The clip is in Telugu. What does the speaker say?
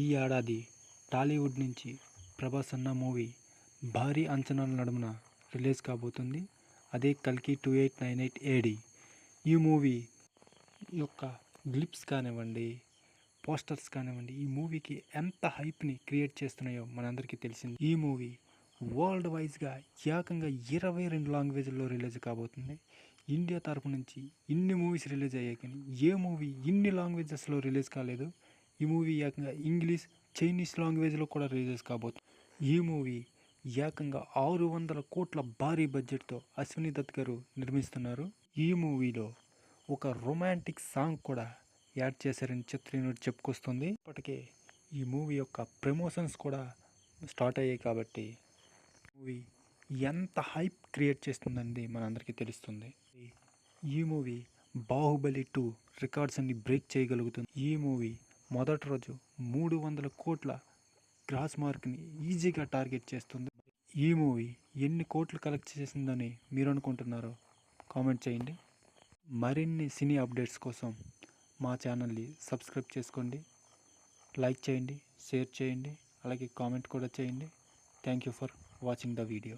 ఈ ఏడాది టాలీవుడ్ నుంచి ప్రభాస్ అన్న మూవీ భారీ అంచనాల నడుమున రిలీజ్ కాబోతుంది. అదే కల్కి two eight nine eight AD. ఈ మూవీ యొక్క గ్లిప్స్ కానివ్వండి పోస్టర్స్ కానివ్వండి ఈ మూవీకి ఎంత హైప్ని క్రియేట్ చేస్తున్నాయో మనందరికీ తెలిసింది. ఈ మూవీ వరల్డ్ వైజ్గా ఏకంగా ఇరవై రెండు లాంగ్వేజ్లో రిలీజ్ కాబోతుంది. ఇండియా తరపు నుంచి ఇన్ని మూవీస్ రిలీజ్ అయ్యాయి కానీ ఏ మూవీ ఇన్ని లాంగ్వేజెస్లో రిలీజ్ కాలేదు. ఈ మూవీ ఏకంగా ఇంగ్లీష్ చైనీస్ లాంగ్వేజ్లో కూడా రిలీజ్ కాబోతుంది ఈ మూవీ ఏకంగా ఆరు వందల కోట్ల భారీ బడ్జెట్తో అశ్విని దత్ గారు నిర్మిస్తున్నారు. ఈ మూవీలో ఒక రొమాంటిక్ సాంగ్ కూడా యాడ్ చేశారని చిత్రీనుడు చెప్పుకొస్తుంది. ఇప్పటికే ఈ మూవీ యొక్క ప్రమోషన్స్ కూడా స్టార్ట్ అయ్యాయి కాబట్టి మూవీ ఎంత హైప్ క్రియేట్ చేస్తుందండి మనందరికీ తెలుస్తుంది. ఈ మూవీ బాహుబలి టూ రికార్డ్స్ అన్ని బ్రేక్ చేయగలుగుతుంది. ఈ మూవీ మొదటి రోజు మూడు వందల కోట్ల గ్రాస్ మార్క్ని ఈజీగా టార్గెట్ చేస్తుంది. ఈ మూవీ ఎన్ని కోట్లు కలెక్ట్ చేసిందని మీరు అనుకుంటున్నారో కామెంట్ చేయండి. మరిన్ని సినీ అప్డేట్స్ కోసం మా ఛానల్ని సబ్స్క్రైబ్ చేసుకోండి. లైక్ చేయండి షేర్ చేయండి అలాగే కామెంట్ కూడా చేయండి. Thank you for watching the video.